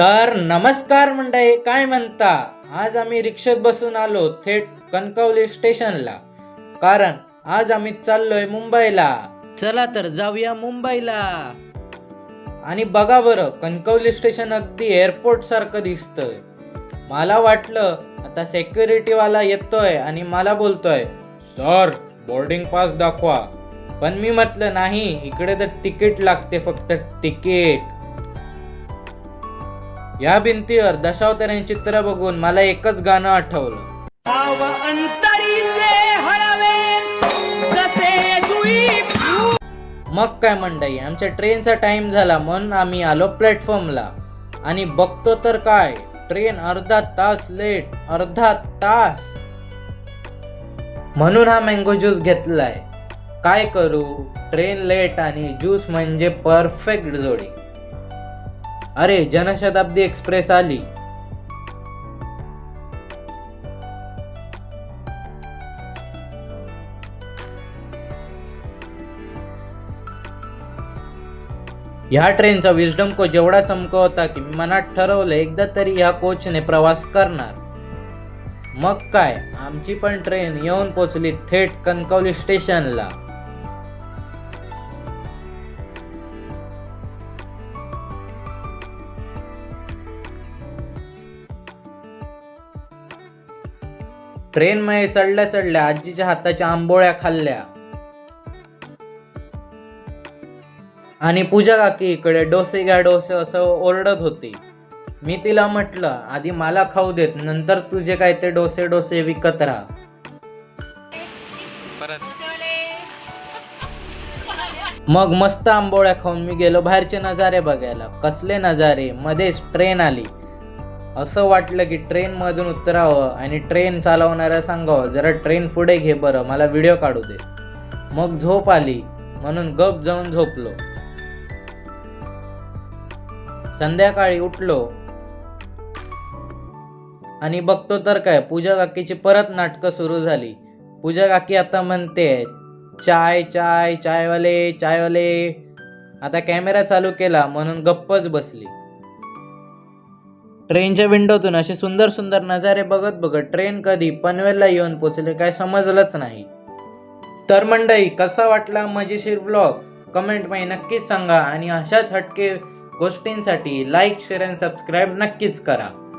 तर नमस्कार मंडळी काय म्हणता? आज आम्ही रिक्षेत बसून आलो थेट कणकवली स्टेशनला. कारण आज आम्ही चाललोय मुंबईला. चला तर जाऊया मुंबईला. आणि बघा बरं कणकवली स्टेशन अगदी एअरपोर्ट सारखं दिसतंय. मला वाटलं आता सेक्युरिटीवाला वाला येतोय आणि मला बोलतोय सर बोर्डिंग पास दाखवा. पण मी म्हटलं नाही इकडे तर तिकीट लागते फक्त तिकीट. या भिंतीवर दशावतारांची चित्र बघून मला एकच गाणं आठवलं. मग काय मंडई आमच्या ट्रेनचा टाइम झाला म्हणून आम्ही आलो प्लॅटफॉर्मला आणि बघतो तर काय ट्रेन अर्धा तास लेट अर्धा तास. म्हणून हा मँगो ज्यूस घेतलाय. काय करू ट्रेन लेट आणि ज्यूस म्हणजे परफेक्ट जोडी. अरे जनशताब्दी एक्सप्रेस आली. ह्या ट्रेनचा विजडम कोच एवढा चमक होता की मी मनात ठरवलं एकदा तरी ह्या कोचने प्रवास करणार. मग काय? आमची पण ट्रेन येऊन पोचली थेट कणकवली स्टेशनला ट्रेन मध्ये चढल्या चढल्या आजीच्या हाताच्या आंबोळ्या खाल्ल्या. आणि पूजा काकी इकडे डोसे घ्या डोसे असं ओरडत होती. मी तिला म्हटलं आधी मला खाऊ देत नंतर तुझे काय ते डोसे डोसे विकत राहा. मग मस्त आंबोळ्या खाऊन मी गेलो बाहेरचे नजारे बघायला. कसले नजारे? मध्येच ट्रेन आली. असं वाटलं की ट्रेन मधून उतरावं आणि ट्रेन चालवणाऱ्या सांगावं जरा ट्रेन पुढे घे बरं मला व्हिडिओ काढू दे. मग झोप आली. म्हणून गप जाऊन झोपलो. संध्याकाळी उठलो. आणि बघतो तर काय पूजा काकीची परत नाटकं सुरू झाली. पूजा काकी आता म्हणते चाय चाय चायवाले चायवाले. आता कॅमेरा चालू केला म्हणून गप्पच बसली. ट्रेनच्या विंडोतून असे सुंदर सुंदर नजारे बघत बघत ट्रेन कधी पनवेलला येऊन पोचले काय समजलंच नाही. तर मंडई कसा वाटला मजेशीर ब्लॉग कमेंटमध्ये नक्कीच सांगा आणि अशाच हटके गोष्टींसाठी लाईक शेअर अँड सबस्क्राईब नक्कीच करा.